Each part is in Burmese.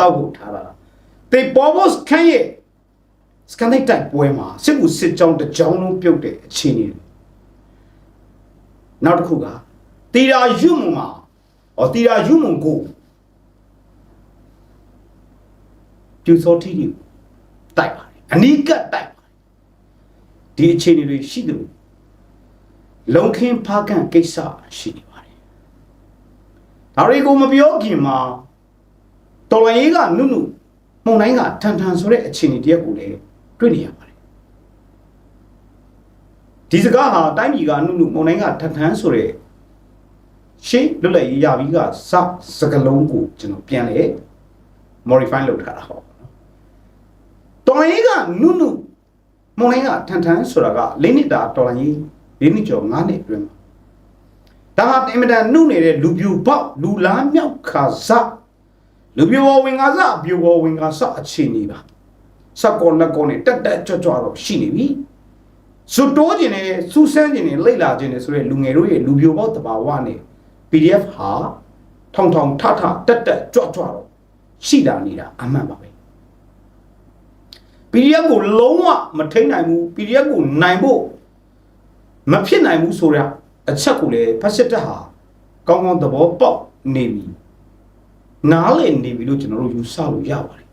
တောက်ဖို့ထားတာတေပေါ်ဘော့ခန်းရဲ့စကန်တိုက်တိုက်ပွဲမှာစစ်မှုစစ်ကြောင်းတစ်ကြောင်းလုံးပြုတ်တဲ့အခြေအနေတွေနောက်တစ်ခုကတီရာယုံမှာဩတီရာယုံကိုပြူစောတိတွေတိုက်ပါတယ်အနီးကပ်တိုက်ပါတယ်ဒီအခြေအနေတွေရှိတယ်လို့လုံခင်းဖားကန်ကိစ္စရှိနေပါတယ်ဒါတွေကိုမပြောခင်မှာ တော်လိုင်းရေးကနုနုမှုန်တိုင်းကထန်ထန်ဆိုတဲ့အခြေအနေတရက်ကိုလည်းတွေ့နေရပါတယ်ဒီစကားဟာတိုင်းပြည်ကနုနုမှုန်တိုင်းကထန်ထန်ဆိုတဲ့ရှေးလွတ်လပ်ရေးရပြီးကစစကလုံးကိုကျွန်တော်ပြန်လေ modify လုပ်ထားတာဟောတော်လိုင်းရေးကနုနုမှုန်တိုင်းကထန်ထန်ဆိုတာက၄နှစ်တာတော်လိုင်းရေး၄နှစ်ကျော်၅နှစ်အတွင်းမှာဒါဟာအင်မတန်နုနေတဲ့လူပြူပေါက်လူလားမြောက်ခါစ လူပြူဝဝင်ကားစပြူဝဝင်ကားစအခြေအနေပါစက်ကောလက်ကောနဲ့တက်တက်ကြွကြွတော့ရှိနေပြီစွတိုးခြင်းနဲ့စူးစမ်းခြင်းနဲ့လိတ်လာခြင်းနဲ့ဆိုရဲလူငယ်တို့ရဲ့လူပြူပေါက်တဘာဝနဲ့ PDF ဟာထောင်ထောင်ထထတက်တက်ကြွကြွတော့ရှိတာနေတာအမှန်ပါပဲ PDF ကိုလုံးဝမထိန်နိုင်ဘူး PDF ကိုနိုင်ဖို့မဖြစ်နိုင်ဘူးဆိုရအချက်ကိုလည်းဖက်စစ်တပ်ဟာကောင်းကောင်းသဘောပေါက်နေပြီ နားလည်နေပြီလို့ကျွန်တော်တို့ယူဆလို့ရပါတယ်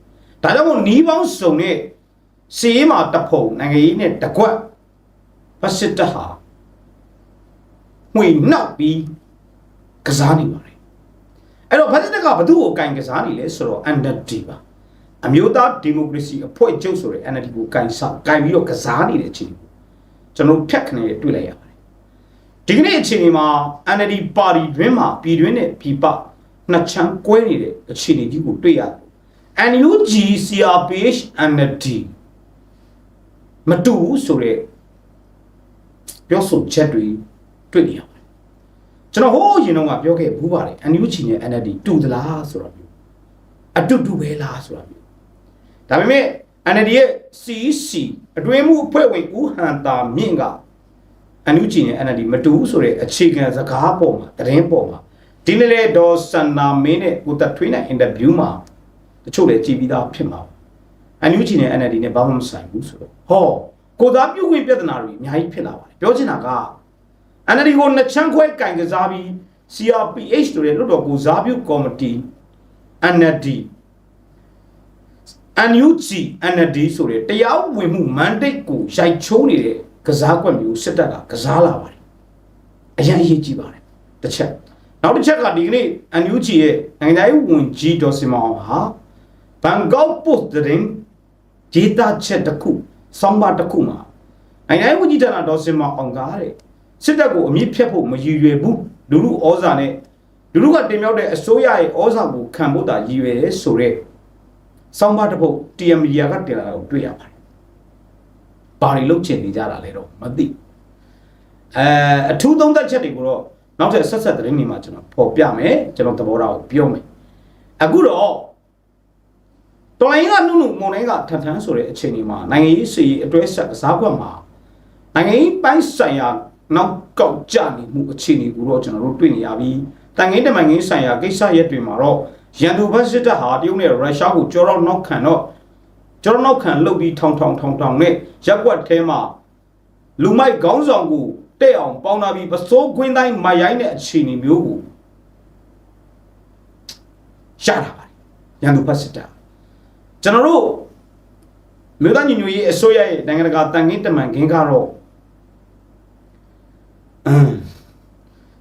ဒါကြောင့်မို့နီးပေါင်းစုံနဲ့စီးရေးမှာတဖုံနိုင်ငံရေးနဲ့တကွက်ဖက်စစ်တပ်ဟာငွေနောက်ပြီးကစားနေပါတယ်အဲ့တော့ဖက်စစ်တပ်ကဘသူ့ကိုကင်ကစားနေလဲဆိုတော့ NDD ပါအမျိုးသားဒီမိုကရေစီအဖွဲ့ချုပ်ဆိုတဲ့ NLD ကိုကင်ဆကင်ပြီးတော့ကစားနေတဲ့အချိန်ကိုကျွန်တော်ဖြတ်ခနဲ့တွေ့လိုက်ရပါတယ်ဒီကနေ့အချိန်မှာ NLD ပါတီတွင်းမှာပြည်တွင်းနဲ့ပြည်ပ နှစ်ချမ်းကွဲနေတဲ့အခြေအနေကြီးကိုတွေ့ရတယ် NUG CRPH NLD မတူဘူးဆိုတဲ့ပြောဆိုချက်တွေတွေ့နေရပါတယ်ကျွန်တော်ဟိုးရင်တော့ကပြောခဲ့ဘူးပါတယ် NUG နဲ့ NLD တူသလားဆိုတော့မျိုးအတူတူပဲလားဆိုတော့မျိုးဒါပေမဲ့ NLD ရဲ့ CEC အတွင်းမှုအဖွဲ့ဝင်ဦးဟန်တာမြင့်ကအန်ယူဂျီနဲ့ NLD မတူဘူးဆိုတဲ့အခြေခံစကားပေါ်မှာသတင်းပေါ်မှာ ဒီနေ့လေဒေါ်စန္နာမင်းနဲ့ကိုတထွေးနဲ့အင်တာဗျူးမှာတချို့လည်းကြည်ပြီးသားဖြစ်မှာအန်ယူဂျီနဲ့ NLD နဲ့ဘာမှမဆိုင်ဘူးဆိုတော့ဟောကိုသားပြုတ်ဝင်ပြဿနာတွေအများကြီးဖြစ်လာပါတယ်ပြောချင်တာက NLD ကိုနှစ်ချမ်းခွဲကင်ကစားပြီး CRPH ဆိုတဲ့လွှတ်တော်ကိုစားပြုကော်မတီ NLD NUG NLD ဆိုတဲ့တရားဝင်မှု mandate ကိုရိုက်ချိုးနေတဲ့ကစားကွက်မျိုးစစ်တပ်ကကစားလာပါတယ်အရင်အရေးကြီးပါတယ်တစ်ချက် နောက်တစ်ချက်ကဒီကနေ့ NUG ရဲ့နိုင်ငံရေးဝန်ကြီးဒေါ်စင်မောင်ဟာဘန်ကောက်ပို့တဲ့ဒေတာချက်တစ်ခုစောင်းပါတစ်ခုမှာနိုင်ငံရေးဝန်ကြီးဌာနဒေါ်စင်မောင်အောင်ကားတဲ့စစ်တပ်ကိုအမြင့်ဖြတ်ဖို့မရည်ရွယ်ဘူးလူလူဩဇာနဲ့လူလူကတင်မြောက်တဲ့အစိုးရရဲ့ဩဇာကိုခံဖို့တာရည်ရွယ်တယ်ဆိုတော့စောင်းပါတစ်ပုတ် TM media ကတင်လာတာကိုတွေ့ရပါတယ်။ဘာတွေလုပ်ချင်နေကြတာလဲတော့မသိဘူးအဲအထူးသုံးသက်ချက်တွေကိုတော့ နောက်ထပ်ဆက်ဆက်သတင်းတွေမှာကျွန်တော်ပေါ်ပြမယ်ကျွန်တော်သဘောထားကိုပြောမယ်အခုတော့တော်လိုင်းကနုနုမုံတိုင်းကထန်ထန်ဆိုတဲ့အချိန်ဒီမှာနိုင်ငံရေးစီအတွဲဆက်ကစားကွက်မှာနိုင်ငံရေးပိုင်းဆိုင်ရာနောက်ကောက်ကြနေမှုအခြေအနေကိုတော့ကျွန်တော်တို့တွေ့နေရပြီးတန်ငင်းတမန်ငင်းဆိုင်ရာကိစ္စရက်တွေမှာတော့ရန်သူဘတ်စစ်တပ်ဟာတရုတ်နဲ့ရုရှားကိုကြောတော့နောက်ခံတော့ကြောတော့နောက်ခံလုတ်ပြီးထောင်ထောင်ထောင်ထောင်နဲ့ရက်ွက်ထဲမှာလူမိုက်ခေါင်းဆောင်ကို တဲ့အောင်ပေါင်းလာပြီးပစိုးခွင်းတိုင်းမရိုင်းတဲ့အခြေအနေမျိုးကိုရတာပါတယ်ရန်သူဖတ်စစ်တာကျွန်တော်တို့မြို့သားညီညွတ်ရေးအစိုးရရဲ့နိုင်ငံတကာတန်ခင်းတမန်ခင်းကတော့အမ်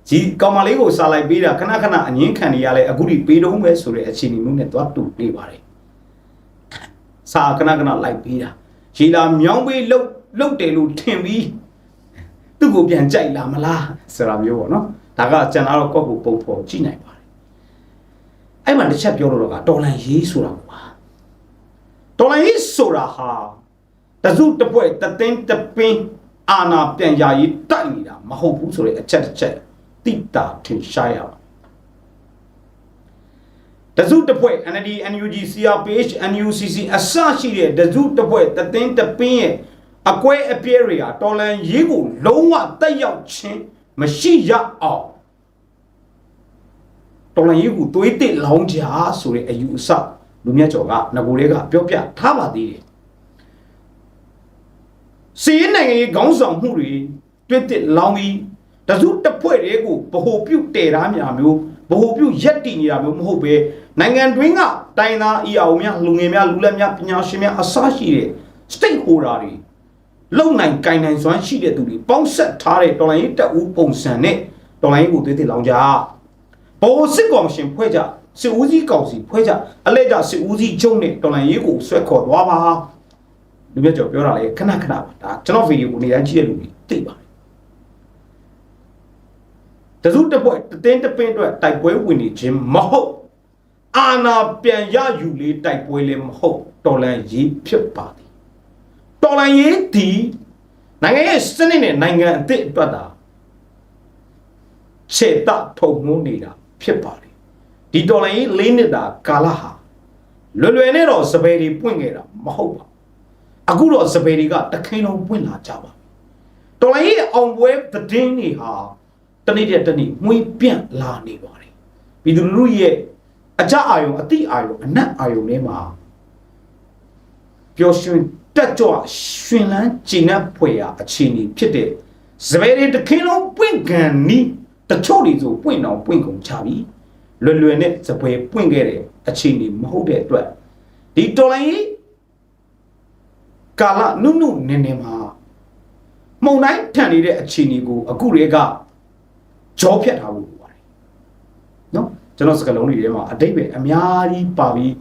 ဒီကောင်မလေးကိုစာလိုက်ပေးတာခဏခဏအငင်းခံနေရလဲအခုဒီပေးတော့မယ်ဆိုတဲ့အခြေအနေမျိုးနဲ့သွားတူနေပါတယ်စာခဏခဏလိုက်ပေးတာရေလာမြောင်းပေးလုတ်လုတ်တယ်လို့ထင်ပြီး သူ့ကိုပြန်ကြိုက်လာမလားဆိုတာမျိုးပေါ့နော်ဒါကကျွန်တော်တော့ကော့ကိုပုံဖော်ကြည့်နိုင်ပါတယ်အဲ့မှာတစ်ချက်ပြောလို့တော့ကတော်လန်ရေးဆိုတာကွာတော်လန်ရေးဆိုတာဟာတစုတပွဲတသင်းတပင်းအာနာပြန်ရရေးတိုက်နေတာမဟုတ်ဘူးဆိုတဲ့အချက်တစ်ချက်တိတာထင်ရှားရပါတစုတပွဲ NLD NUG CRPH NUCC အစရှိတဲ့တစုတပွဲတသင်းတပင်းရဲ့ အကွဲအပြဲတွေဟာတော်လန်ရေးကိုလုံးဝတက်ရောက်ခြင်းမရှိရအောင်တော်လန်ရေးကိုသွေးတစ်လောင်းကြဆိုတဲ့အယူအဆလူမြတ်ကျော်ကငကိုလေးကပြောပြထားပါသေးတယ်စီးနိုင်ငံရေးခေါင်းဆောင်မှုတွေတွစ်တစ်လောင်းပြီးတစုတစ်ဖွဲ့တွေကိုဗဟိုပြုတ်တည်ထားများမျိုးဗဟိုပြုတ်ရက်တည်နေတာမျိုးမဟုတ်ပဲနိုင်ငံတွင်းကတိုင်းသားအီအောင်များလူငယ်များလူလက်များပညာရှင်များအစရှိတဲ့ stakeholder တွေ လုံနိုင်ကင်နိုင်စွမ်းရှိတဲ့သူတွေပေါင်းဆက်ထားတဲ့တော်လိုင်းရေးတပ်ဦးပုံစံနဲ့တော်လိုင်းရေးကိုသွေးတစ်လောင်းကြဘိုးစစ်ကော်မရှင်ဖွဲ့ကြစစ်ဦးစီးကောင်စီဖွဲ့ကြအလဲကြစစ်ဦးစီးချုပ်နဲ့တော်လိုင်းရေးကိုဆွဲခေါ်သွားပါလူပြကျော်ပြောတာလေခဏခဏပါဒါကျွန်တော်ဗီဒီယိုကိုနေတိုင်းကြည့်တဲ့လူတွေသိပါတယ်တစုတစ်ပွဲတတင်းတပင်းအတွက်တိုက်ပွဲဝင်နေခြင်းမဟုတ်အာနာပြန်ရယူလေးတိုက်ပွဲလည်းမဟုတ်တော်လန်ရေးဖြစ်ပါသည် တော်လန်ရေးဒီနိုင်ငံရဲ့စနစ်နဲ့နိုင်ငံအသစ်အတွက်တာခြေတထုံမှုနေတာဖြစ်ပါတယ်ဒီတော်လန်ရေးလေးနှစ်တာကာလဟာလွယ်လွယ်နဲ့တော့စပယ်တွေပွင့်ခဲ့တာမဟုတ်ပါဘူးအခုတော့စပယ်တွေကတခင်းလုံးပွင့်လာကြပါပြီတော်လိုင်းရဲ့အောင်ပွဲသတင်းတွေဟာတနေ့တည်းတနေ့မှွေးပြန့်လာနေပါတယ်ပြည်သူလူထုရဲ့အကြအာယုံအတိအာယုံအနက်အာယုံထဲမှာပျော်ရွှင် တက်ကြွရှင်လန်းကျဉ်납ဖွယ်ရာအခြေအနေဖြစ်တဲ့စပယ်တွေတခင်းလုံးပွင့်ကန်နီးတချို့တွေဆိုပွင့်အောင်ပွင့်ကုန်ချပြီလွယ်လွယ်နဲ့စပယ်ပွင့်ခဲ့တဲ့အခြေအနေမဟုတ်တဲ့အတွက်ဒီတော်လိုင်းရေးကာလနုနုနေနေမှာမှုံတိုင်းထန်နေတဲ့အခြေအနေကိုအခုတွေကကြောဖြတ်ထားဖို့လိုပါတယ်နော်ကျွန်တော်စကလုံးတွေထဲမှာအတိတ်ပဲအများကြီးပါပြီး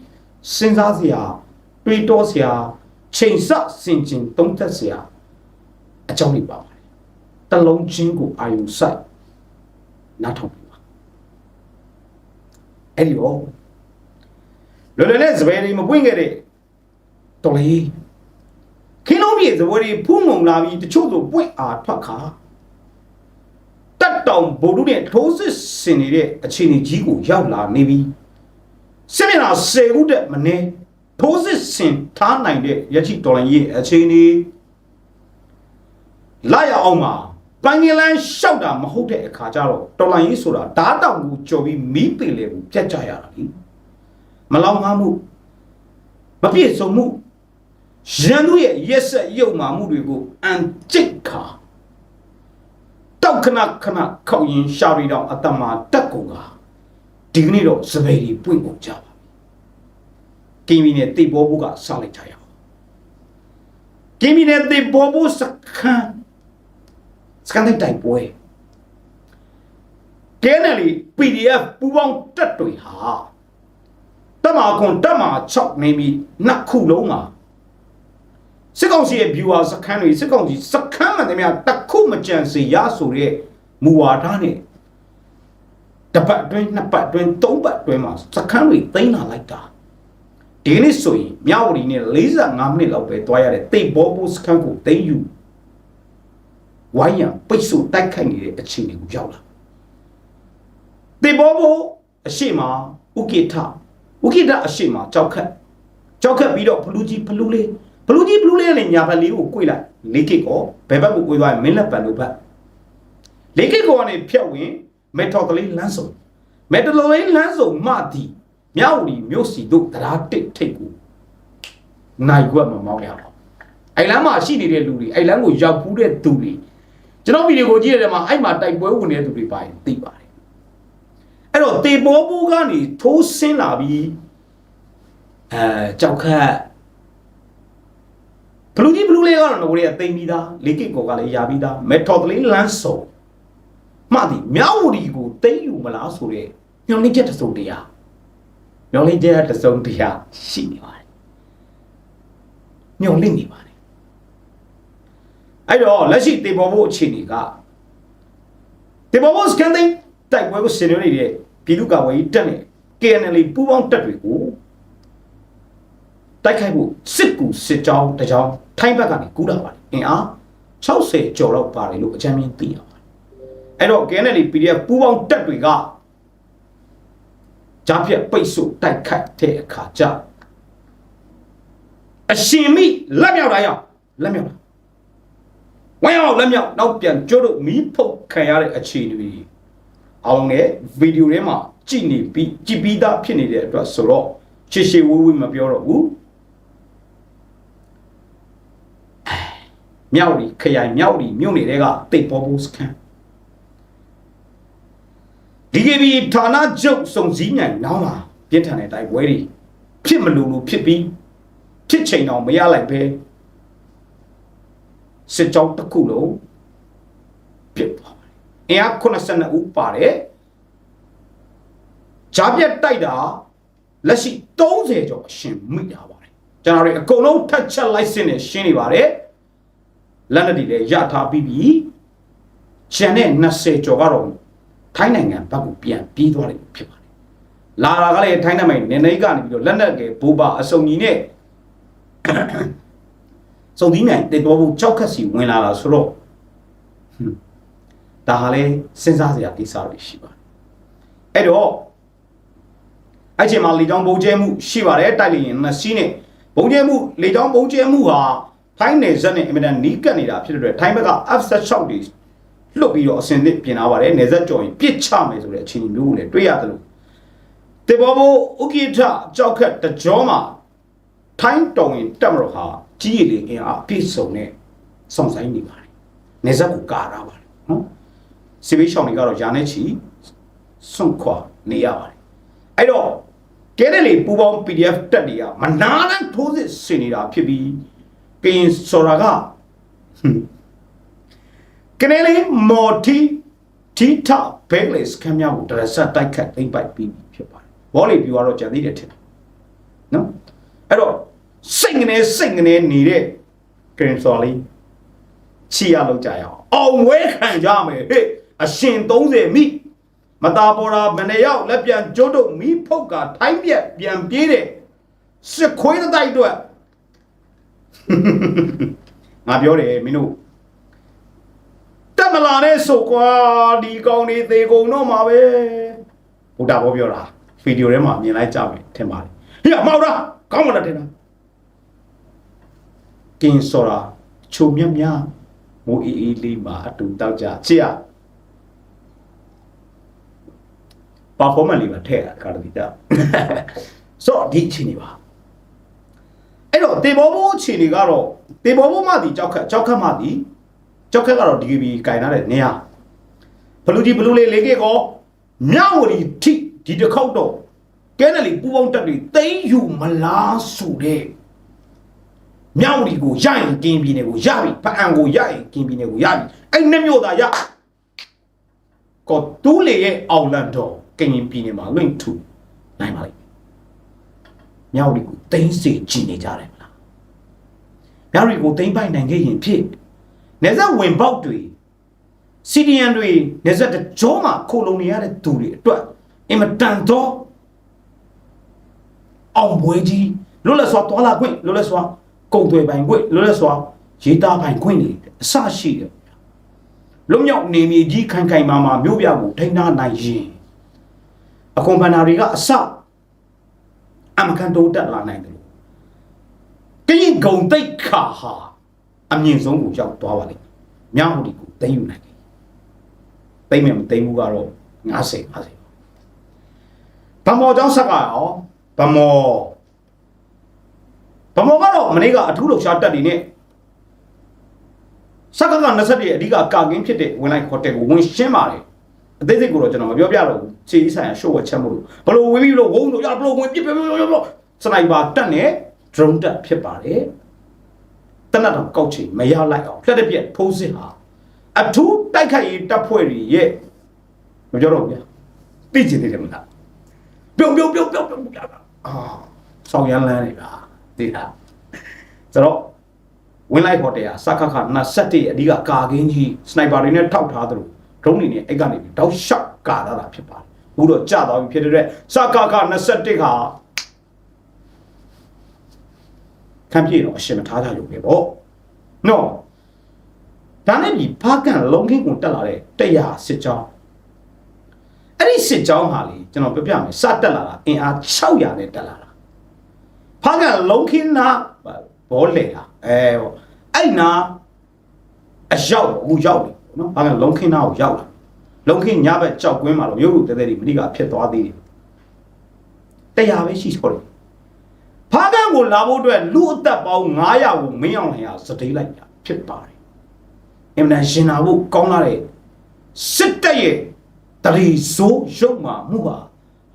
စဉ်းစားစရာတွေးတောစရာ ချိန်ဆဆင်ခြင်သုံးသပ်စရာအကြောင်းတွေပါပါတယ်တလုံးချင်းကိုအာယုစိုက်နားထောင်ပြပါအဲ့ဒီရောလွယ်လွယ်နဲ့စပယ်တွေမပွင့်ခဲ့တဲ့တော်လေးခင်းလုံးပြေစပွဲတွေဖူးငုံလာပြီးတချို့ဆိုပွင့်အားထွက်ခါတက်တောင်ဗိုလ်တို့နဲ့ထိုးစစ်ဆင်နေတဲ့အခြေအနေကြီးကိုရောက်လာနေပြီစစ်မျက်နှာ10ခုတက်မနေ ထိုးစစ်ဆင်ထားနိုင်တဲ့ရချိတော်လိုင်းရဲ့အခြေအနေလာရအောင်မှာပန်ကလန်ရှောက်တာမဟုတ်တဲ့အခါကျတော့တော်လိုင်းရေးဆိုတာဓာတ်တောင်ကိုကြော်ပြီးမီးပင်လေကိုပြတ်ကြရတာလीမလောင်ငါမှုမပြည့်စုံမှုရန်သူရဲ့ရက်ဆက်ရုပ်မာမှုတွေကိုအန်ကျိတ်ခါတောက်ခဏခဏခောက်ရင်ရှာရီတောင်အတ္တမတက်ကုန်ကဒီကနေ့တော့စပယ်ဒီပွင့်ကုန်ကြပါပြီ ကင်းမီနဲ့တေဘောဘူးကဆောက်လိုက်ကြရအောင်ကင်းမီနဲ့တေဘောဘူးစခန်းစကန်တဲ့တိုက်ပွဲကဲနယ်လီ PDF ပူပေါင်းတက်တွေဟာတမကွန်တမ6နေပြီနှစ်ခုလုံးမှာစစ်ကောင်စီရဲ့ viewer စခန်းတွေစစ်ကောင်စီစခန်းမှန်တယ်များတစ်ခုမကြံစေရဆိုတဲ့မူဝါဒနဲ့တစ်ပတ်အတွင်းနှစ်ပတ်အတွင်းသုံးပတ်အတွင်းမှာစခန်းတွေသိမ်းလာလိုက်တာ ဒီနေ့ဆိုရင်မြဝတီနဲ့45မိနစ်လောက်ပဲတွားရတဲ့တိတ်ဘောဘူးစခန်းကိုသိမ်းယူဝိုင်းရံပိတ်ဆို့တိုက်ခိုက်နေတဲ့အခြေအနေကိုရောက်လာတိတ်ဘောဘူးအရှိမဥကိထဥကိထအရှိမကြောက်ခတ်ကြောက်ခတ်ပြီးတော့ဖလူကြီးဖလူလေးဘလူးကြီးဘလူးလေးနဲ့ညာဘက်လေးကို꿰လိုက်လေးကစ်ကောဘယ်ဘက်ကို꿰သွားရင်မင်းလက်ပံတို့ဘက်လေးကစ်ကောကနေဖြတ်ဝင်မက်ထော်ကလေးလမ်းစုံမက်တလိုလေးလမ်းစုံမှတီ မြောက်ဝတီမြို့စီတို့တရားတစ်ထိတ်ကိုနိုင်ကွက်မမောင်းရအောင်အဲ့လမ်းမှာရှိနေတဲ့လူတွေအဲ့လမ်းကိုရောက်ဖူးတဲ့သူတွေကျွန်တော်ဗီဒီယိုကိုကြည့်ရတဲ့မှာအဲ့မှာတိုက်ပွဲဝင်နေတဲ့သူတွေပါရင်သိပါတယ်အဲ့တော့တေဘောဘူးကနေထိုးဆင်းလာပြီးအဲကြောက်ခတ်ဘလူးကြီးဘလူးလေးကတော့ငကိုတွေကတိမ်ပြီးသားလေးကစ်ကောကလည်းယာပြီးသားမက်ထော်ကလေးလမ်းစုံမှသည်မြောက်ဝတီကိုတိမ်ယူမလားဆိုတဲ့ညောင်လေးချက်တစုံတရား ညောင်လေးချက်တစုံတရားရှိနေပါတယ်ညောင်လေးနေပါတယ်အဲ့တော့လက်ရှိတေပေါ်ဖို့အခြေအနေကတေပေါ်ဖို့စကန်တင်းတိုက်ပွဲကိုဆင်နွှဲနေတဲ့ပြည်သူ့ကာကွယ်ရေးတပ်နဲ့ KNL ပူးပေါင်းတပ်တွေကိုတိုက်ခိုက်ဖို့စစ်ကူစစ်ကြောင်းတစ်ကြောင်းထိုင်းဘက်ကနေကူးတာပါတယ်အင်အား60ကျော်လောက်ပါတယ်လို့အကြမ်းမြင်သိရပါတယ်အဲ့တော့ KNL PDF ပူးပေါင်းတပ်တွေက ကြားဖြတ်ပိတ်ဆို့တိုက်ခိုက်တဲ့အခါကျအရှင်မိလက်မြောက်တာရောက်လက်မြောက်တာဝမ်းရောက်လက်မြောက်နောက်ပြန်ကျိုးတို့မီးဖုတ်ခံရတဲ့အခြေအနေတွေအောင်နဲ့ဗီဒီယိုထဲမှာကြည်နေပြီးကြည်ပြီးသားဖြစ်နေတဲ့အတွက်ဆိုတော့ရှေရှေဝေးဝေးမပြောတော့ဘူးမြောက်ဒီခရိုင်မြောက်ဒီမြို့နယ်တွေကတိတ်ပေါ်ဘူးစကန် ဒီကေဘီဌာနချုပ်စုံစည်းနိုင်နောက်မှာပြင်းထန်တဲ့တိုက်ပွဲတွေဖြစ်မလို့လို့ဖြစ်ပြီးဖြစ်ချိန်တော့မရလိုက်ပဲစစ်ကြောင်းတစ်ခုလုံးပြစ်သွားပါတယ်အင်အား82ဦးပါတယ်ဂျာပြက်တိုက်တာလက်ရှိ30ကျော်အရှင်မိတာပါတယ်ကျွန်တော်တွေအကုန်လုံးထက်ချက်လိုက်စင်းနဲ့ရှင်းနေပါတယ်လက်နက်တွေလည်းရထားပြီးပြီကျန်တဲ့20ကျော်ကတော့ ထိုင်းနိုင်ငံဘက်ကိုပြန်ပြေးသွားတယ်ဖြစ်ပါတယ်လာတာကလည်းထိုင်းနိုင်ငံနေနေကနေပြီးတော့လက်နက်ကဘူပါအစုံကြီးနဲ့စုံဒီနိုင်တေတော်ဘူးကြောက်ခတ်စီဝင်လာတာဆိုတော့ဟွန်းဒါဟာလည်းစဉ်းစားစရာကိစ္စတွေရှိပါတယ်အဲ့တော့အဲ့ချိန်မှာလေကြောင်းပုံကျဲမှုရှိပါတယ်တိုက်လေရင်နှစ်စီးနဲ့ပုံကျဲမှုလေကြောင်းပုံကျဲမှုဟာထိုင်းနယ်စပ်နဲ့အင်မတန်နီးကပ်နေတာဖြစ်တဲ့အတွက်ထိုင်းဘက်က F16 တွေ လွတ်ပြီးတော့အစင်သစ်ပြင်လာပါတယ်နယ်စပ်ကြော်ရင်ပြစ်ချမယ်ဆိုတဲ့အခြေအနေမျိုးကိုလည်းတွေ့ရတယ်လို့တေဘောဘဥကိထကြောက်ခတ်တကြောမှာထိုင်းတော်ရင်တက်မတော်ဟာကြီးရည်လေးအင်အားပြည့်စုံနဲ့စောင့်ဆိုင်နေပါတယ်နယ်စပ်ကိုကာတာပါတယ်နော်စီဗီရှောင်းတွေကတော့ယာနဲ့ချီစွန့်ခွာနေရပါတယ်အဲ့တော့ကဲတဲ့လေပူပေါင်း PDF တက်တွေကမနာတမ်းထိုးစစ်ဆင်နေတာဖြစ်ပြီးကရင်စော်ရာကဟွန်း ကနေလေမော်တီတီတာဘဲလေစကမ်းမြောက်ကိုတရဆက်တိုက်ခတ်သိမ့်ပိုက်ပြီးပြီဖြစ်ပါတယ်ဘောလီပြူကတော့ကြံသေးတယ်ထင်တယ်နော်အဲ့တော့စိတ်ငနေစိတ်ငနေနေတဲ့ကရင်စော်လေးချီရလောက်ကြရအောင်အောင်ဝဲခံကြမယ်ဟဲ့အရှင်30မိမတာပေါ်တာဘယ်နှယောက်လက်ပြန်ကျိုးတို့မီးဖုတ်ကထိုင်းပြက်ပြန်ပြေးတဲ့စစ်ခွေးတစ်တိုက်အတွက်ငါပြောတယ်မင်းတို့ တက်မလာနဲ့ဆိုကွာဒီကောင်နေသေးကုန်တော့မှာပဲဘုရားဘောပြောတာဗီဒီယိုထဲမှာမြင်လိုက်ကြမယ်ထင်ပါတယ်ဟေ့မောက်တာကောင်းမလားထင်တာကင်းစော်တာချုံမြတ်များမိုးအေးအေးလေးမှာအတူတောက်ကြချစ်ရ performance လေးပါထည့်တာကာလတီတာဆိုတော့ဒီအချိန်ကြီးပါအဲ့တော့တေဘောဘိုးအချိန်ကြီးကတော့တေဘောဘိုးမသည်ကြောက်ခတ်ကြောက်ခတ်မသည် ကြောက်ခတ်ကတော့ DB ကင်ထားတဲ့နေရာဘလူးကြီးဘလူးလေးလေးကေကောမြောက်ဝတီထိဒီတစ်ခေါက်တော့ကဲနယ်လီပူပေါင်းတက်တွေတိမ့်ယူမလားဆိုတဲ့မြောက်ဝတီကိုရရင်ကင်းပြည်နယ်ကိုရပြီဖအံကိုရရင်ကင်းပြည်နယ်ကိုရပြီအဲ့နှစ်မြို့သာရကောတူးလေရဲ့အောင်လန်တော်ကရင်ပြည်နယ်မှာလွင့်ထူနိုင်ပါလိမ့်မြောက်ဝတီကိုတိမ့်စေကြည်နေကြတယ်မလားမြောက်ဝတီကိုတိမ့်ပိုက်နိုင်ခဲ့ရင်ဖြစ် နေဆက်ဝင်ပေါက်တွေစီဒီယန်တွေနေဆက်တကြောမှာခိုလုံနေရတဲ့သူတွေအတွက်အင်မတန်တော့အောင်ပွဲကြီးလွတ်လပ်စွာတွာလာခွင့်လွတ်လပ်စွာကုန်သွယ်ပိုင်ခွင့်လွတ်လပ်စွာရေးသားပိုင်ခွင့်တွေအစရှိတယ်လွတ်မြောက်နေမြေကြီးခိုင်ခိုင်မာမာမြို့ပြကိုထိန်းထားနိုင်ရင်အခွန်ဘဏ္ဍာတွေကအစအမကန်တိုးတက်လာနိုင်တယ်လို့ကရင်ဂုံတိတ်ခါဟာ အမြင့်ဆုံးကိုရောက်သွားပါလိမ့်မြောက်ဟူဒီကိုသိမ့်ယူနိုင်တယ်သိမ့်မယ်မသိမ့်ဘူးကတော့90 50ဗမော်ကျောင်းဆက်ကရောဗမော်ဗမော်ကတော့မနေ့ကအထူးလုံရှားတက်နေနဲ့ဆက်ကက20ရဲ့အဓိကကာကင်းဖြစ်တဲ့ဝင်လိုက်ဟိုတယ်ကိုဝင်ရှင်းပါတယ်အသေးစိတ်ကိုတော့ကျွန်တော်မပြောပြတော့ဘူးခြေကြီးဆိုင်ရာရှို့ဝက်ချက်မို့လို့ဘလို့ဝင်ပြီးလို့ဝုန်းလို့ရဘလို့ဝင်ပြစ်ပြပြပြပြစနိုက်ပါတက်နဲ့ drone တက်ဖြစ်ပါတယ် တနတ်တော့ကောက်ချင်မရလိုက်အောင်ဖြတ်တဲ့ပြက်ဖိုးစစ်ဟာအထူးတိုက်ခိုက်ရေးတပ်ဖွဲ့တွေရဲ့မပြောတော့ဘူးဗျာသိချင်သေးတယ်မလားပြုံပြုံပြုံပြုံပြုံပြုံအာဆောင်းရမ်းလန်းနေပါသိလားဆိုတော့ဝင်လိုက်ဟိုတယ်ကစခခ27ရဲ့အဓိကကာကင်းကြီးစနိုက်ပါတွေနဲ့ထောက်ထားသလို drone တွေနဲ့အဲ့ကနေပြီးတောက်လျှောက်ကာလာတာဖြစ်ပါတယ်အခုတော့ကြာသွားပြီဖြစ်တဲ့အတွက်စခခ27ခါ ခံပြေတော့အရှင်မထားကြလို့ပဲပေါ့နော်ဒါနဲ့ဒီဖားကန်လုံးခင်းကိုတက်လာတဲ့တရားစစ်ကြောင်းအဲ့ဒီစစ်ကြောင်းဟာလေကျွန်တော်ပြပြမယ်စတက်လာတာအင်အား600နဲ့တက်လာတာဖားကန်လုံးခင်းနာဘောလေတာအဲပေါ့အဲ့နာအရောက်ဟိုရောက်တယ်နော်ဖားကန်လုံးခင်းနာကိုရောက်လာလုံးခင်းညဘက်ကြောက်ကွင်းမှာတော့ရုပ်ရုပ်တဲတဲတွေမတိကဖြစ်သွားသေးတယ်တရားပဲရှိတော့တယ် ကိုလာဖို့အတွက်လူအသက်ပေါင်း900ကိုမင်းအောင်လှိုင်ကစတိတ်လိုက်တာဖြစ်ပါတယ်အင်မတန်ရှင်နာဖို့ကောင်းလာတဲ့စစ်တပ်ရဲ့တရီစိုးရုပ်မာမှုဟာ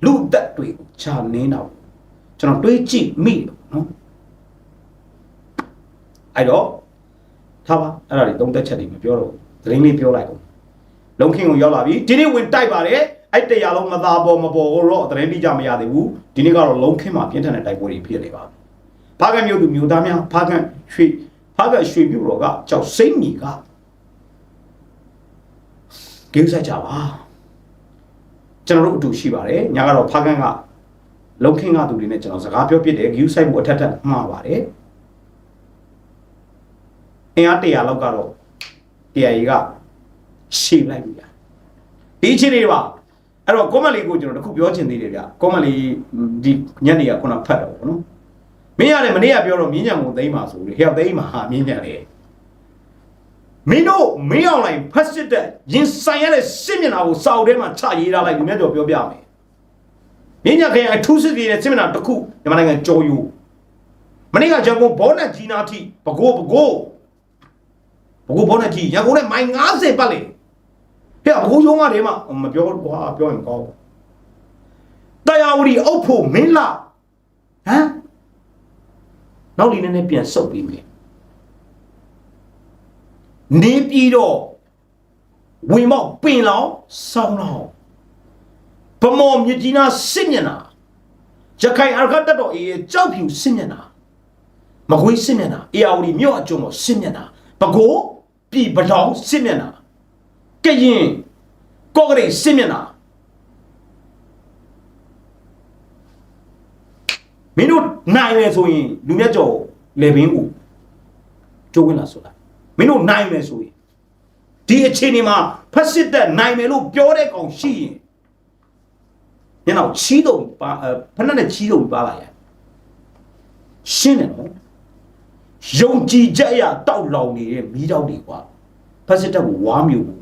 လူအသက်တွေကိုခြာနင်းတော့ကျွန်တော်တွေးကြည့်မိတယ်နော်အဲ့တော့ထားပါအဲ့ဒါတွေသုံးသက်ချက်တွေမပြောတော့ဘူးသတင်းလေးပြောလိုက်အောင်လုံခင်းကိုရောက်လာပြီဒီနေ့ဝင်တိုက်ပါတယ်အဲ့တရားလုံးမသာပေါ်မပေါ်တော့သတင်းတိကျမရသေးဘူးဒီနေ့ကတော့လုံခင်းမှာပြင်းထန်တဲ့တိုက်ပွဲတွေဖြစ်နေပါပြီ ဖားကမြို့သူမြို့သားများဖားကရွှေဖားကရွှေမြို့တော်ကကြောက်စိမ့်ညီကဂိမ်းဆိုင်ကြပါကျွန်တော်တို့အတူရှိပါတယ်ညကတော့ဖားကန်ကလုံခင်းကသူတွေနဲ့ကျွန်တော်စကားပြောပြတယ်ဂိမ်းဆိုင်မှုအထက်ထက်မှားပါတယ်အင်အား100လောက်ကတော့တရားကြီးကရှေ့လိုက်ပြီလားဒီအချင်းလေးပါအဲ့တော့ကွန်မလေးကိုကျွန်တော်တခုပြောချင်သေးတယ်ဗျကွန်မလေးဒီညနေကခုနဖတ်တော့ဗောနော် မင်းရတယ်မနေ့ကပြောတော့မြင်းညံကိုသိမ်းပါဆိုလေဟဲ့သိမ်းပါဟာမြင်းညံလေမင်းတို့မင်းအောင်လိုက်ဖတ်စစ်တဲ့ရင်ဆိုင်ရတဲ့စစ်မျက်နှာကိုစောက်ထဲမှာချရေးထားလိုက်ဒီမြတ်ကျော်ပြောပြမယ်မြင်းညံခရင်အထူးစစ်တွေနဲ့စစ်မျက်နှာတစ်ခုမြန်မာနိုင်ငံကြော်ယူမနေ့ကဂျန်ကုန်ဘောနက်ကြီးနာထိပကိုးပကိုးဘကိုဘောနဲ့ကြီးရန်ကုန်နဲ့မိုင်90ပတ်လေဟဲ့ဘကိုရုံးကတည်းမှမပြောကွာပြောရင်မကောင်းဘူးတရားဝတီအုပ်ဖို့မင်းလာဟမ် နောက်လီနည်းနည်းပြန်ဆုပ်ပြီးမယ်နေပြီးတော့ဝင်မောက်ပင်လောင်ဆောင်းလောင်ဗမော်မြကြီးနာစစ်မျက်နာရခိုင်အာရကတ်တော်အေးကြောက်ဖြူစစ်မျက်နာမကွေးစစ်မျက်နာအေယာဝတီမြို့အကျုံတော်စစ်မျက်နာပဲခူးပြည်ပတောင်စစ်မျက်နာကရင်ကော့ကရိတ်စစ်မျက်နာ မင်းတို့နိုင်မယ်ဆိုရင်လူမြတ်ကျော်လေဘင်းကိုကျိုးဝင်လာဆိုတာမင်းတို့နိုင်မယ်ဆိုရင်ဒီအခြေအနေမှာဖက်စစ်သက်နိုင်မယ်လို့ပြောတဲ့ကောင်ရှိရင်ညနောက်ချီးတော့ပါအဲဖက်နဲ့ချီးတော့ပါလာရရှင်းတယ်နော်ယုံကြည်ချက်အရတောက်လောင်နေတဲ့မိတော့တွေကွာဖက်စစ်တပ်ကိုဝါမျိုးဘူး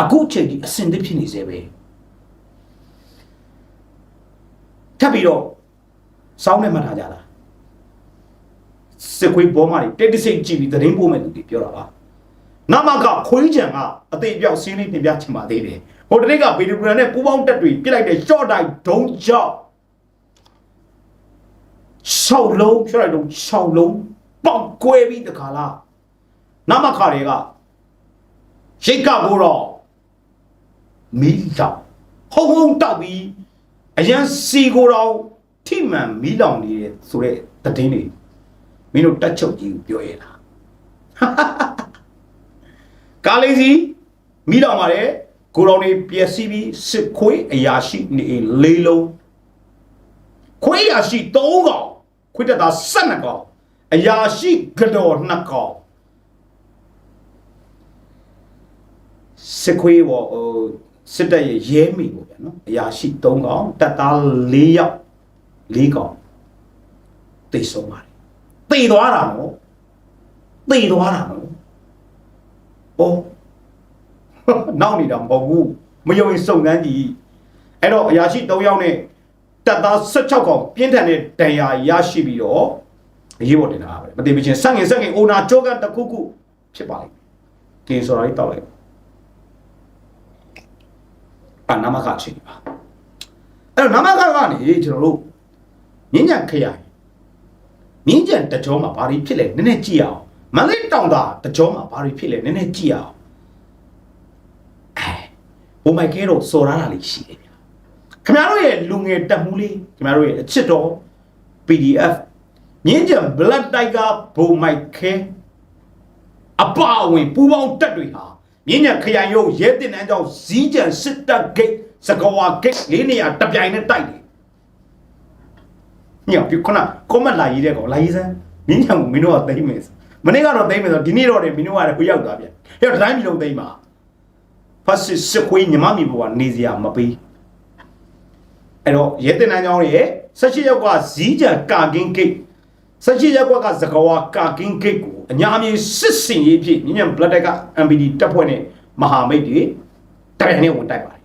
အခုချိန်ဒီအစင်သစ်ဖြစ်နေစေပဲထပ်ပြီးတော့ စောင်းနေမှထားကြလားစစ်ခွေးဘောမတွေတိတ်တဆိတ်ကြည့်ပြီးသတင်းပို့မဲ့လူတွေပြောတာပါနမကခွေးကြံကအသေးအပြောက်စင်းလေးပြင်ပြချင်ပါသေးတယ်ဟိုတနေ့ကဗီဒီယိုနဲ့ပူပေါင်းတက်တွေပြစ်လိုက်တဲ့ short တိုင်းဒုံကြောက်ရှောက်လုံးပြောလိုက်တော့ရှောက်လုံးပေါက်ကွဲပြီးတခါလားနမခတွေကရိတ်ကကိုတော့မီးလောင်ဟုံဟုံတောက်ပြီးအရန်စီကိုတော့ ထိမှန်မီးလောင်နေတယ်ဆိုတဲ့သတင်းတွေမင်းတို့တက်ချုပ်ကြီးကိုပြောရတာကာလိစီမီးလောင်ပါတယ်ကိုတော်နေပျက်စီးပြီးစစ်ခွေးအရာရှိနေအိမ်လေးလုံးခွေးအရာရှိ၃ကောင်ခွေးတက်သား၁၂ကောင်အရာရှိကတော်၂ကောင်စစ်ခွေးဟိုစစ်တပ်ရဲ့ရဲမိပေါ့ဗျာနော်အရာရှိ၃ကောင်တပ်သား၄ယောက် 4កောင်တိတ်ဆုံးပါတယ်တေသွားတာနော်တေသွားတာနော်ဟောနောက်နေတာမဟုတ်ဘူးမယုံရင်စုံစမ်းကြည့်အဲ့တော့အရာရှိ3ယောက်နဲ့တပ်သား16កောင်ပြင်းထန်တဲ့ဒဏ်ရာရရှိပြီးတော့အရေးပေါ်တင်တာပဲမသိမချင်းဆက်ငင်ဆက်ငင်အိုနာကြောကတစ်ခုခုဖြစ်ပါလိမ့်မယ်ဒီဆိုတာလေးတောက်လိုက်အနာမခချင်းပါအဲ့တော့နာမခကနေကျွန်တော်တို့ မြင်းညံခရိုင်မြင်းကြံတကြောမှာဘာတွေဖြစ်လဲနည်းနည်းကြည့်အောင်မန္တလေးတောင်သာတကြောမှာဘာတွေဖြစ်လဲနည်းနည်းကြည့်အောင်အဲဘိုမိုက်ကဲတော့စော်ရတာလေးရှိတယ်ဗျာခင်ဗျားတို့ရဲ့လူငယ်တက်မှုလေးခင်ဗျားတို့ရဲ့အချစ်တော် PDF မြင်းကြံ blood tiger ဘိုမိုက်ခဲအပအဝင်ပူပေါင်းတက်တွေဟာမြင်းညံခရိုင်ရုံးရဲတင်တန်းကြောင့်ဇီးကြံစစ်တပ်ဂိတ်စကဝါဂိတ်လေးနေရာတပြိုင်နဲ့တိုက်တယ် ညောပြခုနကွန်မန့်လာရေးတဲ့ကောင်လာရေးစမ်းမင်းညံကိုမင်းတို့ကသိမ့်မယ်မနေ့ကတော့သိမ့်မယ်ဆိုဒီနေ့တော့တယ်မင်းတို့ကလည်းကိုရောက်သွားပြန်ဟဲ့တိုင်းပြည်လုံးသိမ့်ပါဖတ်စစ်စစ်ခွေးညီမမီဘဝနေစရာမပေးအဲ့တော့ရဲတင်တန်းကြောင်းရဲ့16ရောက်ကဇီးကြံကာကင်းဂိတ်16ရက်ကွက်ကဇကဝါကာကင်းဂိတ်ကိုအညာအမြင်စစ်စင်ရေးဖြစ်မြင်းညံဘလက်တက်က MPD တပ်ဖွဲ့နဲ့မဟာမိတ်တွေတရံနဲ့ဝင်တိုက်ပါတယ်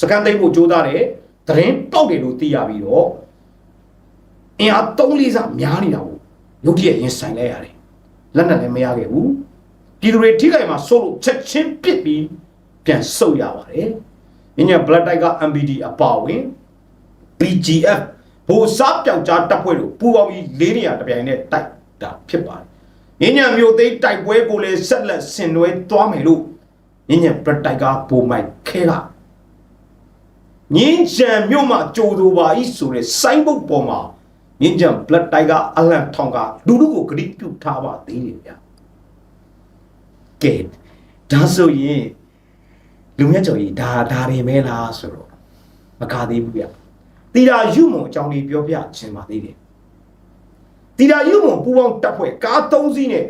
စကန်သိမ်းဖို့ကြိုးစားတယ်သတင်းပေါက်တယ်လို့သိရပြီးတော့ အင်အား3လေးစားများနေတာကိုရုတ်တရက်ရင်ဆိုင်လိုက်ရတယ်လက်နက်လည်းမရခဲ့ဘူးပြည်သူတွေထိခိုက်မှာစိုးလို့ချက်ချင်းပစ်ပြီးပြန်ဆုတ်ရပါတယ်ညည blood type က MBD အပါဝင် BGF ဘိုးစားပြောက်ကြားတပ်ဖွဲ့တို့ပူးပေါင်းပြီးလေးနေရာတစ်ပြိုင်နက်တိုက်တာဖြစ်ပါတယ်ညညမျိုးသိမ်းတိုက်ပွဲကိုလည်းဆက်လက်ဆင်နွှဲသွားမယ်လို့ညည blood type ကဘိုးမိုက်ခဲကငင်းချံမြို့မှာကြိုးသူပါဤဆိုတဲ့စိုင်းဘုတ်ပေါ်မှာ ငင်းချံ blood type ကအလန့်ထောင်ကလူလူကိုဂရိပြုထားပါသေးတယ်ဗျာကဲဒါဆိုရင်လူမြတ်ကျော်ကြီးဒါဒါတွေမဲလားဆိုတော့မကားသေးဘူးဗျာတီတာယူမုံအကြောင်းလေးပြောပြခြင်းပါသေးတယ်တီတာယူမုံပူပေါင်းတပ်ဖွဲ့ကား၃စီးနဲ့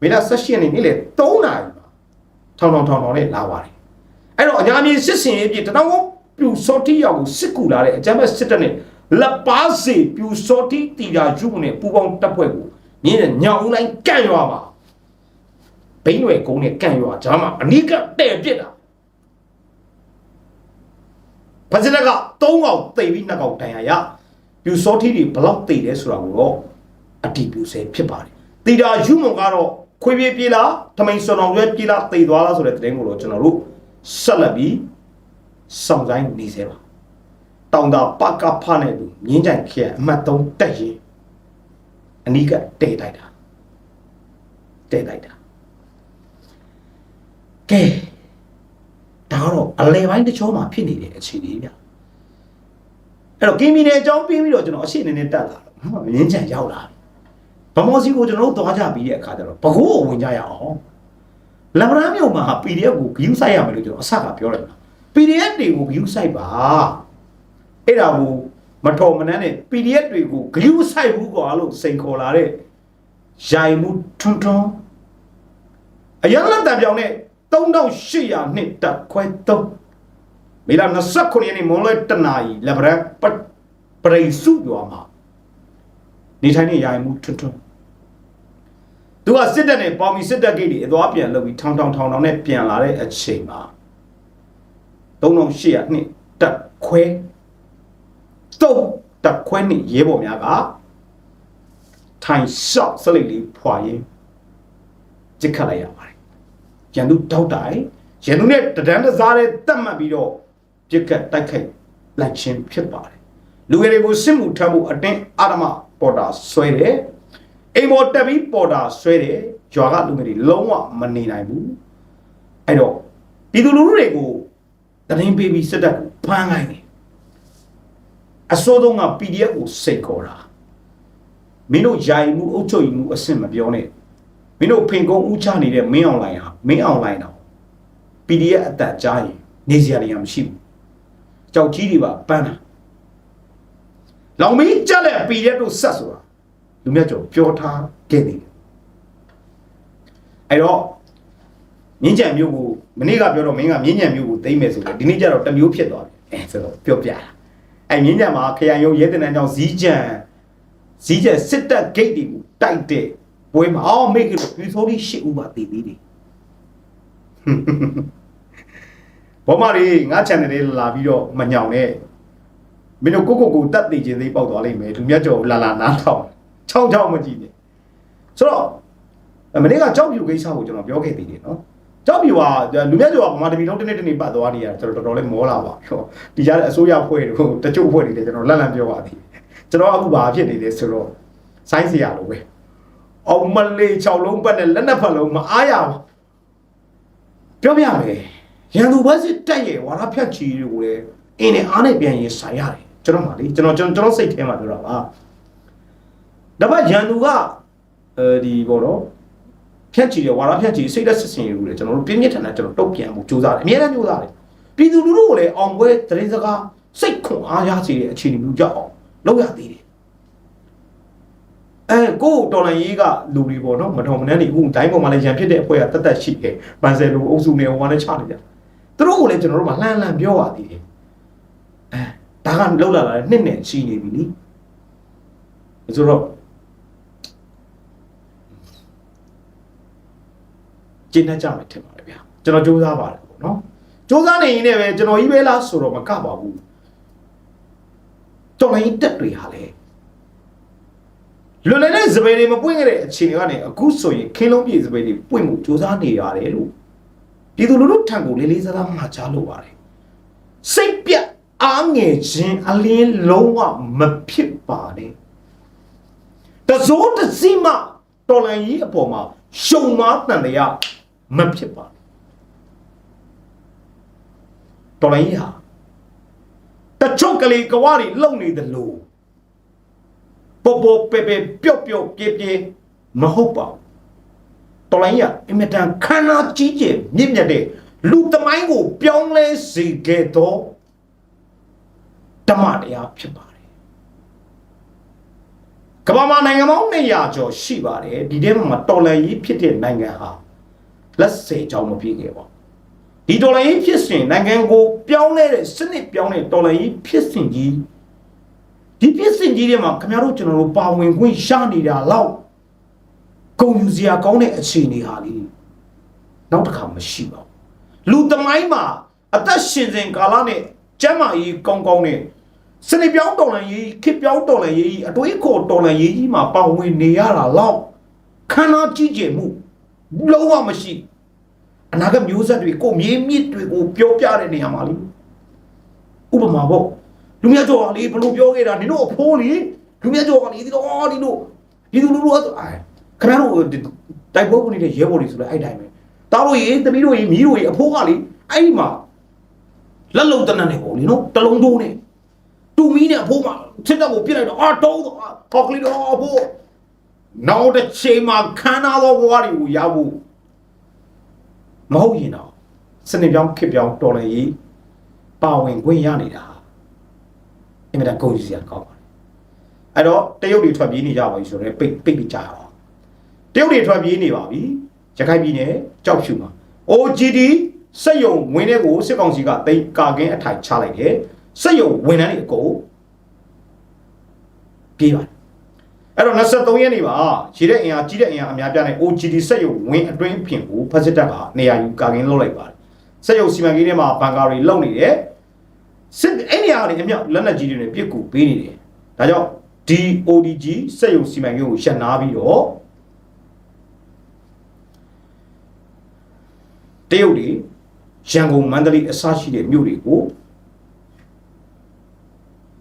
မေလ16ရက်နေ့နေ့လေ3နာရီမှာထောင်ထောင်ထောင်ထောင်နဲ့လာပါတယ်အဲ့တော့အညာမင်းစစ်စင်ရေးပြတတော်ကိုပြူစောတိရောက်ကိုစစ်ကူလာတဲ့အကြမ်းဖက်စစ်တပ်နဲ့ လက်ပါစေပြူစောတိတီတာယူမုံနဲ့ပူပေါင်းတပ်ဖွဲ့ကိုမြင်းနဲ့ညောင်ဦးလိုင်းကန့်ရွာပါဘိန်းွယ်ကုန်းနဲ့ကန့်ရွာဂျာမှာအနိကတဲ့ပြစ်တာဖဇလက3កောက်တိတ်ပြီး2កောက်တန်ရရပြူစောထီတွေဘလောက်တိတ်လဲဆိုတာကိုတော့အတီးပြူဆဲဖြစ်ပါတယ်တီတာယူမုံကတော့ခွေပြေးပြေးလားထမိန်စွန်အောင်ရွက်ပြေးလားတိတ်သွားလားဆိုတဲ့သတင်းကိုတော့ကျွန်တော်တို့ဆက်လက်ပြီးစောင့်ဆိုင်နေစေပါ တောင်တာပကဖနဲ့လူငင်းကြိုင်ခဲအမှတ်3တက်ရင်အနီးကတဲတိုက်တာတဲတိုက်တာကဲဒါကတော့အလဲပိုင်းတစ်ချောမှာဖြစ်နေတဲ့အခြေအနေဗျအဲ့တော့ကင်းမီနယ်အကြောင်းပြီးပြီးတော့ကျွန်တော်အရှိအနေနဲ့တက်လာတော့ရင်းချန်ရောက်လာပြီဗမောစီကိုကျွန်တော်တို့သွားကြပြီးတဲ့အခါကျတော့ဘကိုးကိုဝင်ကြရအောင်လဗရာမြို့မှာ PDF ကိုဂယူးဆိုင်ရမယ်လို့ကျွန်တော်အဆကပြောလိုက်တာ PDF တွေကိုဂယူးဆိုင်ပါ အဲ့ဒါကိုမတော်မနှမ်းနဲ့ PDF တွေကိုဂယူးဆိုင်ဘူးကွာလို့စိန်ခေါ်လာတဲ့ရိုင်မှုထွန်းထွန်းအရင်လက်တံပြောင်နဲ့3800နှစ်တက်ခွဲ3မေလ29ရက်နေ့မွန်လွဲတနာရီလဗရန်ပပရိစုရွာမှာနေထိုင်နေရိုင်မှုထွန်းထွန်းသူကစစ်တပ်နဲ့ပေါင်မီစစ်တပ်ဂိတ်တွေအသွားပြန်လုပ်ပြီးထောင်ထောင်ထောင်ထောင်နဲ့ပြန်လာတဲ့အချိန်မှာ3800နှစ်တက်ခွဲ 3တက်ခွဲနှစ်ရဲဘော်များကထိုင်လျှောက်စလိတ်လေးဖွာရင်းကြစ်ခတ်လိုက်ရပါတယ်ရန်သူတောက်တိုင်ရန်သူနဲ့တဒန်းတစားတဲ့တတ်မှတ်ပြီးတော့ပြစ်ကတ်တိုက်ခိုက်လိုက်ခြင်းဖြစ်ပါတယ်လူငယ်တွေကိုစစ်မှုထမ်းဖို့အတင်းအာရမပေါ်တာဆွဲတယ်အိမ်ပေါ်တက်ပြီးပေါ်တာဆွဲတယ်ရွာကလူငယ်တွေလုံးဝမနေနိုင်ဘူးအဲ့တော့ပြည်သူလူထုတွေကိုတရင်ပေးပြီးစစ်တပ်ကိုဖမ်းလိုက်တယ် အစိုးဆုံးက PDF ကိုစိတ်ခေါ်တာမင်းတို့ယာယီမှုအုပ်ချုပ်မှုအဆင့်မပြောနဲ့မင်းတို့ဖင်ကုန်းဦးချနေတဲ့မင်းအွန်လိုင်းဟာမင်းအွန်လိုင်းတော့ PDF အသက်ကြားရင်နေစရာနေရာမရှိဘူးကြောက်ကြီးတွေပါပန်းတာလောင်မင်းကြက်လက် PDF တို့ဆက်ဆိုတာလူမြတ်ကျော်ပြောထားခဲ့တယ်အဲ့တော့မြင်းကြံမျိုးကိုမနေ့ကပြောတော့မင်းကမြင်းကြံမျိုးကိုသိမ့်မယ်ဆိုတော့ဒီနေ့ကျတော့တစ်မျိုးဖြစ်သွားပြီအဲဆိုတော့ပြောပြတာ အဲ့မြင်းကြံမှာခရိုင်ရုံးရဲတင်တန်းကြောင့်ဇီးကြံဇီးကြံစစ်တပ်ဂိတ်တွေကိုတိုက်တဲ့ပွဲမှာအော်မိတ်ကပြူဆိုးလေးရှစ်ဦးပါတည်သေးတယ်ဘောမလေးငါ channel လေးလာပြီးတော့မညောင်နဲ့မင်းတို့ကိုကိုကိုတတ်သိခြင်းသေးပေါက်သွားလိမ့်မယ်လူမြတ်ကျော်လာလာနားထောင်ချောင်းချောင်းမကြည့်နဲ့ဆိုတော့မနေ့ကကြောက်ပြူကိစ္စကိုကျွန်တော်ပြောခဲ့သေးတယ်နော် ကြောက်ပြူကလူမြတ်ကျော်ကဗမာတပီလုံးတစ်နေ့တစ်နေ့ပတ်သွားနေရကျွန်တော်တော်တော်လေးမောလာပါပြောဒီကြားတဲ့အစိုးရဖွဲ့တို့တချို့ဖွဲ့တွေလည်းကျွန်တော်လက်လံပြောပါသေးတယ်ကျွန်တော်အခုဘာဖြစ်နေလဲဆိုတော့ဆိုင်းစရာလိုပဲအောင်မလေး6လုံးပတ်နဲ့လက်နက်ဖက်လုံးမအားရဘူးပြောပြမယ်ရန်သူဘက်စစ်တက်ရဲ့ဝါရဖြတ်ချီတွေကိုလည်းအင်းနဲ့အားနဲ့ပြန်ရင်ဆိုင်ရတယ်ကျွန်တော်မှလေကျွန်တော်ကျွန်တော်စိတ်ထဲမှာပြောတာပါဒါပေမဲ့ရန်သူကအဲဒီဘောတော့ ဖြတ်ချီတဲ့ဝါရဖြတ်ချီစိတ်သက်စစ်စင်တွေကိုလည်းကျွန်တော်တို့ပြင်းပြထန်ထန်ကျွန်တော်တုတ်ပြန်မှုစူးစမ်းတယ်အများနဲ့စူးစမ်းတယ်ပြည်သူလူထုကိုလည်းအောင်ပွဲတရင်စကားစိတ်ခွန်အားရစေတဲ့အခြေအနေမျိုးကြောက်အောင်လုပ်ရသေးတယ်အဲကိုတော်လန်ရေးကလူတွေပေါ့နော်မတော်မနှမ်းတွေအခုဒိုင်းပေါ်မှာလည်းရန်ဖြစ်တဲ့အဖွဲ့ကတတ်တတ်ရှိတယ်ပန်ဆယ်လူအုပ်စုနဲ့ဟိုကလည်းချနေကြသူတို့ကိုလည်းကျွန်တော်တို့ကလှန်လှန်ပြောရသေးတယ်အဲဒါကလောက်လာလာနှစ်နဲ့ရှိနေပြီလीဆိုတော့ ကျင်းတတ်ကြမယ်ထင်ပါတယ်ဗျာကျွန်တော်စူးစမ်းပါတယ်ပေါ့နော်စူးစမ်းနေရင်လည်းပဲကျွန်တော်ကြီးပဲလားဆိုတော့မကပါဘူးတော်လိုင်းတက်တွေဟာလေစပယ်တွေမပွင့်ခဲ့တဲ့အခြေအနေကနေအခုဆိုရင်ခင်းလုံးပြည်စပယ်တွေပွင့်မှုစူးစမ်းနေရတယ်လို့ပြည်သူလူထုထံကိုလေးလေးစားစားမှာချလို့ပါတယ်စိတ်ပြတ်အားငယ်ခြင်းအလင်းလုံးဝမဖြစ်ပါနဲ့တစိုးတစီမတော်လန်ကြီးအပေါ်မှာရှုံမားတန်တရား မဖြစ်ပါနဲ့တော်လန်ကြီးဟာတချို့ကလေးကဝါတွေလုံနေတယ်လို့ပေါ်ပေါ်ပေပေပျော့ပျော့ပြေးပြေးမဟုတ်ပါဘူးတော်လိုင်းရအင်မတန်ခန္ဓာကြီးကျယ်မြင့်မြတ်တဲ့လူသမိုင်းကိုပြောင်းလဲစေခဲ့သောဓမ္မတရားဖြစ်ပါတယ်ကမ္ဘာမှာနိုင်ငံပေါင်း200ကျော်ရှိပါတယ်ဒီထဲမှာတော်လိုင်းကြီးဖြစ်တဲ့နိုင်ငံဟာ လက်စေကြောင်းမဖြစ်ခဲ့ပါဘူးဒီတော်လိုင်းကြီးဖြစ်စဉ်နိုင်ငံကိုပြောင်းလဲတဲ့စနစ်ပြောင်းတဲ့တော်လိုင်းကြီးဖြစ်စဉ်ကြီးဒီပြစ်စင်ကြီးတွေမှာခင်ဗျားတို့ကျွန်တော်တို့ပါဝင်ခွင့်ရနေတာလောက်ဂုံယူစရာကောင်းတဲ့အခြေအနေဟာလေနောက်တစ်ခါမရှိပါဘူးလူသမိုင်းမှာအသက်ရှင်စဉ်ကာလနဲ့ကျမ်းမာရေးကောင်းကောင်းနဲ့စနေပြောင်းတော်လန်ရေးခစ်ပြောင်းတော်လန်ရေးအတွေးခေါ်တော်လန်ရေးကြီးမှာပါဝင်နေရတာလောက်ခန္ဓာကြီးကျယ်မှု လုံးဝမရှိအနာဂတ်မျိုးဆက်တွေကိုမြေမြစ်တွေကိုပြောပြတဲ့နေရာမှာလေဥပမာပေါ့လူမြတ်ကျော်ကလေဘလို့ပြောခဲ့တာနင်တို့အဖိုးလေလူမြတ်ကျော်ကလေဒီတော့ဒီတို့ဒီလူလူလူအဲခင်ဗျားတို့တိုက်ပွဲဝင်နေတဲ့ရဲဘော်တွေဆိုလဲအဲ့တိုင်းပဲတားလို့ရေတမီးတို့ရေမီးတို့ရေအဖိုးကလေအဲ့ဒီမှာလက်လုံးတနတ်နေပေါ့လေနော်တလုံးတိုးနေတူမီးနဲ့အဖိုးမှာစစ်တပ်ကိုပြစ်လိုက်တော့အာတုံးတော့ဟောကလေးတော့အဖိုး နောက်တစ်ချိန်မှာခန်းနာသောဘဝတွေကိုရဖို့မဟုတ်ရင်တော့စနစ်ပြောင်းခစ်ပြောင်းတော်လည်းရေးပါဝင်ခွင့်ရနေတာအင်မတန်ကုန်ကြီးစရာကောင်းပါတယ်အဲ့တော့တရုတ်တွေထွက်ပြေးနေကြပါပြီဆိုတော့ပိတ်ပိတ်ပြီးကြရအောင်တရုတ်တွေထွက်ပြေးနေပါပြီရခိုင်ပြည်နယ်ကြောက်ဖြူမှာ OGD စက်ယုံဝင်တဲ့ကိုစစ်ကောင်စီကတိတ်ကာကင်းအထိုင်ချလိုက်တယ်စက်ယုံဝင်တဲ့တွေအကုန်ပြေးပါတယ် အဲ့တော့23ရက်နေ့ပါရေတဲ့အင်အားကြီးတဲ့အင်အားအများပြားနဲ့ OGD စက်ယုံဝင်အတွင်းဖြင့်ကိုဖက်စစ်တပ်ကနေရာယူကာကင်းလုပ်လိုက်ပါတယ်စက်ယုံစီမံကိန်းထဲမှာဘန်ကာတွေလုံနေတယ်စစ်အဲ့နေရာတွေအမြောက်လက်နက်ကြီးတွေနဲ့ပြစ်ကူပေးနေတယ်။ဒါကြောင့် DODG စက်ရုံစီမံကိန်းကိုရှင်းနာပြီးတော့တရုတ်တွေရန်ကုန်မန္တလေးအစရှိတဲ့မြို့တွေကို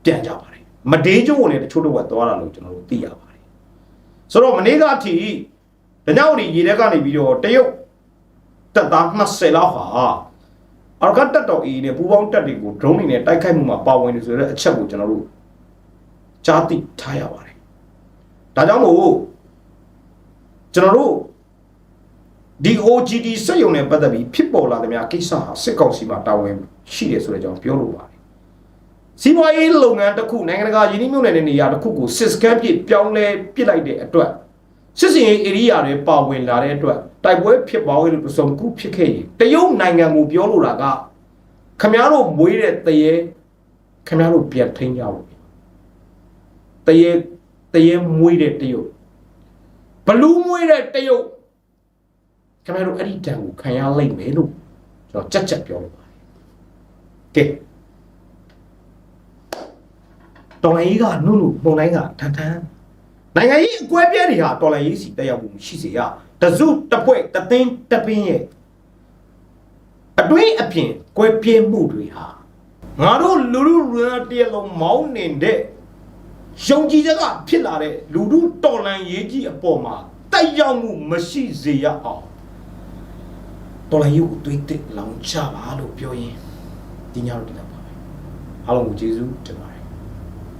ပြန်ကြပါတယ်။မဒေးကျုံကိုလည်းတချို့တော့သွားတာလို့ကျွန်တော်တို့သိရပါတယ်။ ဆိုတော့မနေ့ကအထိဒညောင်ဒီရေထဲကနေပြီးတော့တရုတ်တပ်သား20လောက်ဟာအာကတ်တက်တော် A နဲ့ပူပေါင်းတက်တွေကို drone တွေနဲ့တိုက်ခိုက်မှုမှာပါဝင်နေဆိုတဲ့အချက်ကိုကျွန်တော်တို့ကြားသိထားရပါတယ်။ဒါကြောင့်မို့ကျွန်တော်တို့ဒီ OGD စက်ရုံနဲ့ပတ်သက်ပြီးဖြစ်ပေါ်လာတဲ့များကိစ္စဟာစစ်ကောင်စီမှာတာဝန်ရှိတယ်ဆိုတဲ့အကြောင်းပြောလိုပါတယ်။ စီးပွားရေးလုပ်ငန်းတစ်ခုနိုင်ငံတကာယင်းနှိမ့်မြုပ်နေတဲ့နေရာတစ်ခုကိုစစ်စကန်ပြစ်ပြောင်းလဲပစ်လိုက်တဲ့အတွက်စစ်စင်ရေး area တွေပါဝင်လာတဲ့အတွက်တိုက်ပွဲဖြစ်ပွားခဲ့လို့ပစုံကူဖြစ်ခဲ့ရင်တရုတ်နိုင်ငံကိုပြောလိုတာကခမည်းတော်မွေးတဲ့တရေခမည်းတော်ပြန်ထိန်းကြဖို့တရေတရေမွေးတဲ့တရုတ်ဘလူးမွေးတဲ့တရုတ်ခမည်းတော်အဲ့ဒီတန်ကိုခံရလိမ့်မယ်လို့ကျွန်တော်ကြက်ကြက်ပြောလိုပါတယ်ကဲ တော်လိုင်းကြီးကနုနုပုံတိုင်းကထန်ထန်နိုင်ငံရေးအကွဲပြဲတွေဟာတော်လှန်ရေးစီတက်ရောက်မှုရှိစေရတစုတစ်ဖွဲ့တသိန်းတပင်းရဲ့အတွင်းအပြင်ကွဲပြဲမှုတွေဟာငါတို့လူလူလူရတရလုံးမောင်းနေတဲ့ယုံကြည်ချက်ကဖြစ်လာတဲ့လူလူတော်လှန်ရေးကြီးအပေါ်မှာတက်ရောက်မှုမရှိစေရအောင်တော်လှန်ရေးကိုတွေးတစ်လောင်ချပါလို့ပြောရင်ဒီညတော့ဒီလောက်ပါပဲအားလုံးကိုကျေးဇူးတင်ပါတယ်